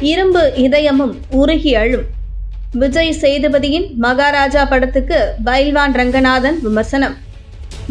இரும்பு இதயமும் உருகி அழும். விஜய் சேதுபதியின் மகாராஜா படத்துக்கு பைல்வான் ரங்கநாதன் விமர்சனம்.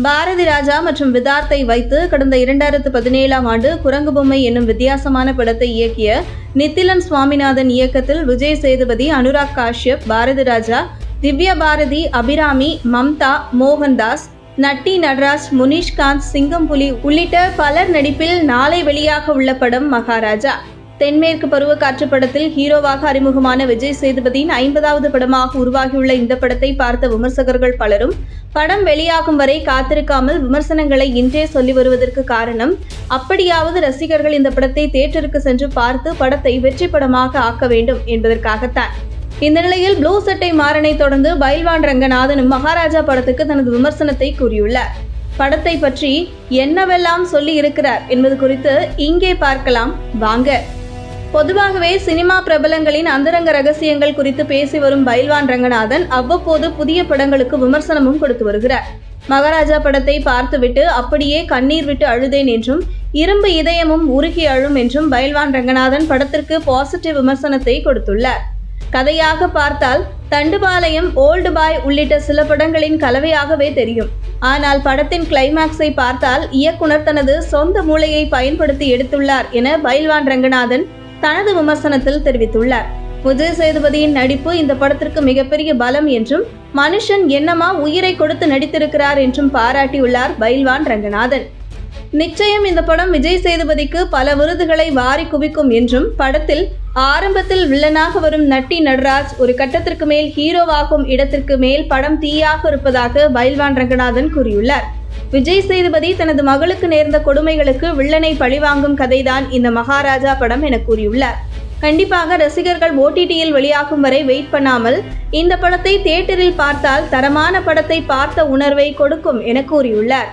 பாரதி ராஜா மற்றும் விதார்த்தை வைத்து கடந்த இரண்டாயிரத்து பதினேழாம் ஆண்டு குரங்கு பொம்மை என்னும் வித்தியாசமான படத்தை இயக்கிய நித்திலன் சுவாமிநாதன் இயக்கத்தில் விஜய் சேதுபதி அனுராக் காஷ்யப் பாரதி ராஜா திவ்யா பாரதி அபிராமி மம்தா மோகன்தாஸ் நட்டி நடராஜ் முனிஷ்காந்த் சிங்கம்புலி உள்ளிட்ட பலர் நடிப்பில் நாளை வெளியாக உள்ள படம் மகாராஜா. தென்மேற்கு பருவக்காற்று படத்தில் ஹீரோவாக அறிமுகமான விஜய் சேதுபதியின் ஐம்பதாவது படமாக உருவாகியுள்ள இந்த படத்தை பார்த்த விமர்சகர்கள் பலரும் படம் வெளியாகும் வரை காத்திருக்காமல் விமர்சனங்களை இன்றே சொல்லி வருவதற்கு காரணம் அப்படியாவது ரசிகர்கள் இந்த படத்தை தேட்டருக்கு சென்று பார்த்து படத்தை வெற்றி படமாக ஆக்க வேண்டும் என்பதற்காகத்தான். இந்த நிலையில் ப்ளூ சட்டை மாறனை தொடர்ந்து பைல்வான் ரங்கநாதனும் மகாராஜா படத்துக்கு தனது விமர்சனத்தை கூறியுள்ளார். படத்தை பற்றி என்னவெல்லாம் சொல்லி இருக்கிறார் என்பது குறித்து இங்கே பார்க்கலாம். வாங்க. பொதுவாகவே சினிமா பிரபலங்களின் அந்தரங்க ரகசியங்கள் குறித்து பேசி வரும் பைல்வான் ரங்கநாதன் அவ்வப்போது புதிய படங்களுக்கு விமர்சனமும் கொடுத்து வருகிறார். மகாராஜா படத்தை பார்த்துவிட்டு அப்படியே கண்ணீர் விட்டு அழுதேன் என்றும் இரும்பு இதயமும் உருகி அழும் என்றும் பைல்வான் ரங்கநாதன் படத்திற்கு பாசிட்டிவ் விமர்சனத்தை கொடுத்துள்ளார். கதையாக பார்த்தால் தண்டுபாளையம் ஓல்டு பாய் உள்ளிட்ட சில படங்களின் கலவையாகவே தெரியும். ஆனால் படத்தின் கிளைமாக்ஸை பார்த்தால் இயக்குனர் தனது சொந்த மூளையை பயன்படுத்தி எடுத்துள்ளார் என பைல்வான் ரங்கநாதன் தனது விமர்சனத்தில் தெரிவித்துள்ளார். விஜய் சேதுபதியின் நடிப்பு இந்த படத்திற்கு மிகப்பெரிய பலம் என்றும் மனுஷன் என்னமா உயிரை கொடுத்து நடித்திருக்கிறார் என்றும் பாராட்டியுள்ளார் பைல்வான் ரங்கநாதன். நிச்சயம் இந்த படம் விஜய் சேதுபதிக்கு பல விருதுகளை வாரி குவிக்கும் என்றும் படத்தில் ஆரம்பத்தில் வில்லனாக வரும் நட்டி நடராஜ் ஒரு கட்டத்திற்கு மேல் ஹீரோவாகும் இடத்திற்கு மேல் படம் தீயாக இருப்பதாக பைல்வான் ரங்கநாதன் கூறியுள்ளார். விஜய் சேதுபதி தனது மகளுக்கு நேர்ந்த கொடுமைகளுக்கு வில்லனை பழிவாங்கும் கதைதான் இந்த மகாராஜா படம் என கூறியுள்ளார். கண்டிப்பாக ரசிகர்கள் ஓடிடியில் வெளியாகும் வரை வெயிட் பண்ணாமல் இந்த படத்தை தியேட்டரில் பார்த்தால் தரமான படத்தை பார்த்த உணர்வை கொடுக்கும் என கூறியுள்ளார்.